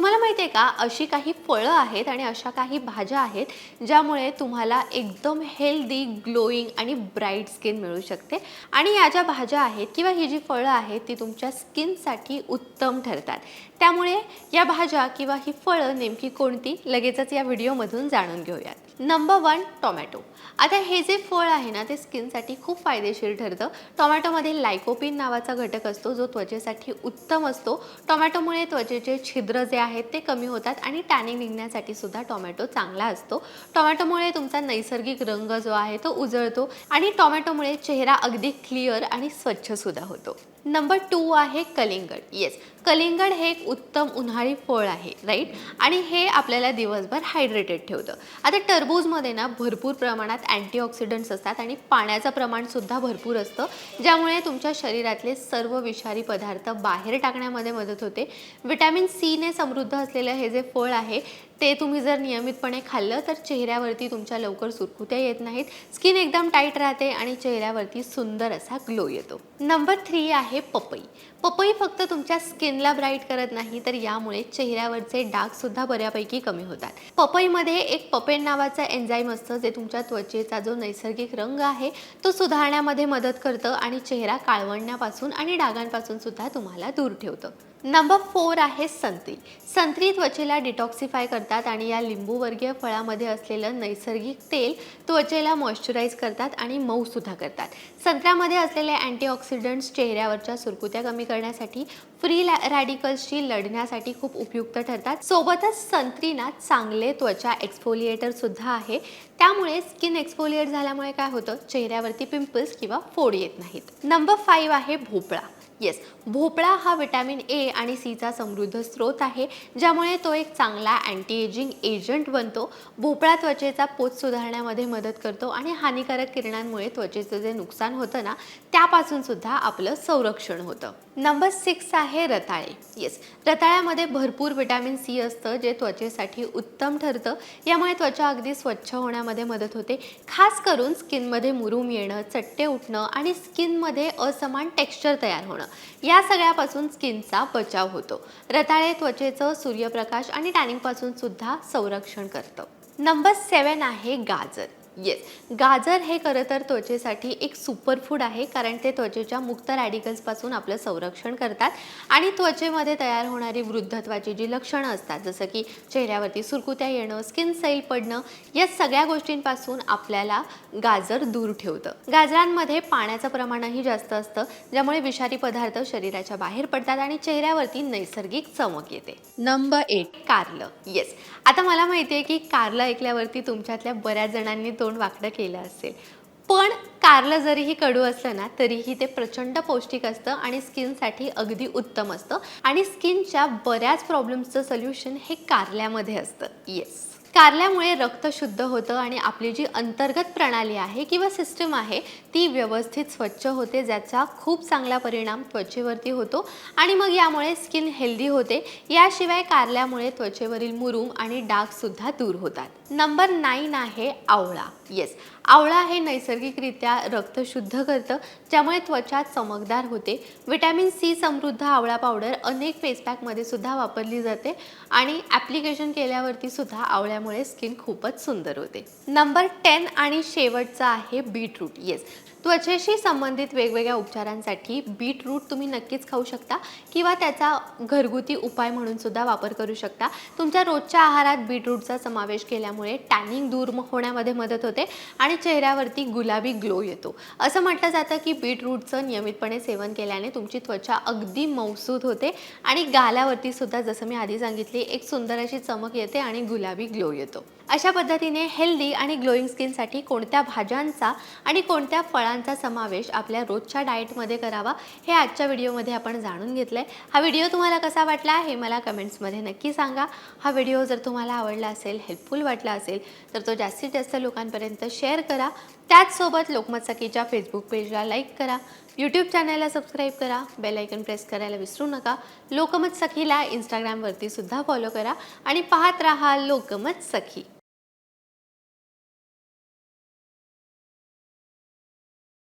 तुम्हाला माहिती आहे का अशी काही फळं आहेत आणि अशा काही भाज्या आहेत ज्यामुळे तुम्हाला एकदम हेल्दी ग्लोईंग आणि ब्राईट स्किन मिळू शकते. आणि या ज्या भाज्या आहेत किंवा ही जी फळं आहेत ती तुमच्या स्किनसाठी उत्तम ठरतात. त्यामुळे या भाज्या किंवा ही फळं नेमकी कोणती लगेचच या व्हिडिओमधून जाणून घेऊयात. नंबर वन टोमॅटो आता हे जे फळ आहे ना ते स्किनसाठी खूप फायदेशीर ठरतं. टोमॅटोमध्ये लायकोपिन नावाचा घटक असतो जो त्वचेसाठी उत्तम असतो. टोमॅटोमुळे त्वचेचे छिद्र जे आहेत ते कमी होतात आणि टॅनिंग निघण्यासाठी सुद्धा टोमॅटो चांगला असतो. टोमॅटोमुळे तुमचा नैसर्गिक रंग जो आहे तो उजळतो आणि टोमॅटोमुळे चेहरा अगदी क्लिअर आणि स्वच्छसुद्धा होतो. नंबर टू आहे कलिंगड. येस कलिंगड हे एक उत्तम उन्हाळी फळ आहे राईट आणि हे आपल्याला दिवसभर हायड्रेटेड ठेवतं. आता टरबूजमध्ये ना भरपूर प्रमाणात अँटीऑक्सिडंट्स असतात आणि पाण्याचं प्रमाणसुद्धा भरपूर असतं ज्यामुळे तुमच्या शरीरातले सर्व विषारी पदार्थ बाहेर टाकण्यामध्ये मदत होते. विटॅमिन सीने समृद्ध असलेलं हे जे फळ आहे ते तुम्ही जर नियमितपणे खाल्लं तर चेहऱ्यावरती तुमच्या लवकर सुरकुत्या येत नाहीत. स्किन एकदम टाईट राहते आणि चेहऱ्यावरती सुंदर असा ग्लो येतो. नंबर थ्री आहे पपई. पपई फक्त तुमच्या स्किनला ब्राईट करत नाही तर यामुळे चेहऱ्यावरचे डागसुद्धा बऱ्यापैकी कमी होतात. पपईमध्ये एक पपेन नावाचं एन्झाईम असतं जे तुमच्या त्वचेचा जो नैसर्गिक रंग आहे तो सुधारण्यामध्ये मदत करतं आणि चेहरा काळवण्यापासून आणि डागांपासून सुद्धा तुम्हाला दूर ठेवतं. नंबर फोर आहे संत्री. संत्री त्वचेला डिटॉक्सिफाय करतात आणि या लिंबूवर्गीय फळामध्ये असलेलं नैसर्गिक तेल त्वचेला मॉइश्चराईज करतात आणि मऊसुद्धा करतात. संत्र्यामध्ये असलेले अँटीऑक्सिडंट्स चेहऱ्यावरच्या सुरकुत्या कमी करण्यासाठी फ्री रॅडिकल्सशी लढण्यासाठी खूप उपयुक्त ठरतात. सोबतच संत्रीना चांगले त्वचा एक्सफोलिएटरसुद्धा आहे. त्यामुळे स्किन एक्सफोलिएट झाल्यामुळे काय होतं? चेहऱ्यावरती पिंपल्स किंवा फोड येत नाहीत. नंबर फाईव्ह आहे भोपळा. येस भोपळा हा विटॅमिन ए आणि सीचा समृद्ध स्रोत आहे ज्यामुळे तो एक चांगला अँटी एजिंग एजंट बनतो. भोपळा त्वचेचा पोत सुधारण्यामध्ये मदत करतो आणि हानिकारक किरणांमुळे त्वचेचं जे नुकसान होतं ना त्यापासून सुद्धा आपलं संरक्षण होतं. नंबर सिक्स आहे रताळे. येस रताळ्यामध्ये भरपूर विटॅमिन सी असतं जे त्वचेसाठी उत्तम ठरतं. यामुळे त्वचा अगदी स्वच्छ होण्यामध्ये मदत होते. खास करून स्किनमध्ये मुरूम येणं चट्टे उठणं आणि स्किनमध्ये असमान टेक्स्चर तयार होणं. या सगळ्यापासून स्किनचा बचाव होतो. रताळे त्वचेचं सूर्यप्रकाश आणि टॅनिंगपासून सुद्धा संरक्षण करतं. नंबर सेवन आहे गाजर. येस गाजर हे खरं तर त्वचेसाठी एक सुपरफूड आहे कारण ते त्वचेच्या मुक्त रॅडिकल्सपासून आपलं संरक्षण करतात. आणि त्वचेमध्ये तयार होणारी वृद्धत्वाची जी लक्षणं असतात जसं की चेहऱ्यावरती सुरकुत्या येणं स्किन सैल पडणं या सगळ्या गोष्टींपासून आपल्याला गाजर दूर ठेवतं. गाजरांमध्ये पाण्याचं प्रमाणही जास्त असतं ज्यामुळे विषारी पदार्थ शरीराच्या बाहेर पडतात आणि चेहऱ्यावरती नैसर्गिक चमक येते. Number eight कारलं. येस आता मला माहिती आहे की कारलं ऐकल्यावरती तुमच्यातल्या बऱ्याच जणांनी तोंड वाकडं केलं असेल. पण कारलं जरीही कडू असलं ना तरीही ते प्रचंड पौष्टिक असतं आणि स्किनसाठी अगदी उत्तम असतं. आणि स्किनच्या बऱ्याच प्रॉब्लेम्सचं सोल्युशन हे कारल्यामध्ये असतं. येस कारल्यामुळे रक्त शुद्ध होतं आणि आपली जी अंतर्गत प्रणाली आहे किंवा सिस्टम आहे ती व्यवस्थित स्वच्छ होते ज्याचा खूप चांगला परिणाम त्वचेवरती होतो. आणि मग यामुळे स्किन हेल्दी होते. याशिवाय कारल्यामुळे त्वचेवरील मुरूम आणि डागसुद्धा दूर होतात. नंबर नाईन आहे आवळा. येस आवळा हे नैसर्गिकरित्या रक्त शुद्ध करतं ज्यामुळे त्वचा चमकदार होते. विटॅमिन सी समृद्ध आवळा पावडर अनेक फेसपॅकमध्ये सुद्धा वापरली जाते. आणि ॲप्लिकेशन केल्यावरती सुद्धा आवळ्या असल्यामुळे स्किन खूपच सुंदर होते. नंबर टेन आणि शेवटचा आहे बीटरूट. येस त्वचेशी संबंधित वेगवेगळ्या उपचारांसाठी बीटरूट तुम्ही नक्कीच खाऊ शकता किंवा त्याचा घरगुती उपाय म्हणून सुद्धा वापर करू शकता. तुमच्या रोजच्या आहारात बीटरूटचा समावेश केल्यामुळे टॅनिंग दूर होण्यामध्ये मदत होते आणि चेहऱ्यावरती गुलाबी ग्लो येतो. असं म्हटलं जातं की बीटरूटचं नियमितपणे सेवन केल्याने तुमची त्वचा अगदी मौसूद होते आणि गालावरती सुद्धा जसं मी आधी सांगितली एक सुंदर अशी चमक येते आणि गुलाबी ग्लो येतो. अशा पद्धतीने हेल्दी आणि ग्लोईंग स्किनसाठी कोणत्या भाज्यांचा आणि कोणत्या फळांचा समावेश आपल्या रोजच्या डाएटमध्ये करावा हे आजच्या व्हिडिओमध्ये आपण जाणून घेतलं आहे हा व्हिडिओ तुम्हाला कसा वाटला हे मला कमेंट्समध्ये नक्की सांगा. हा व्हिडिओ जर तुम्हाला आवडला असेल हेल्पफुल वाटला असेल तर तो जास्तीत जास्त लोकांपर्यंत शेअर करा. त्याचसोबत लोकमत सखीच्या फेसबुक पेजला लाईक करा. यूट्यूब चॅनलला सबस्क्राईब करा. बेल आयकन प्रेस करायला विसरू नका. लोकमत सखीला इंस्टाग्रामवरती सुद्धा फॉलो करा. आणि पाहत राहा लोकमत सखी.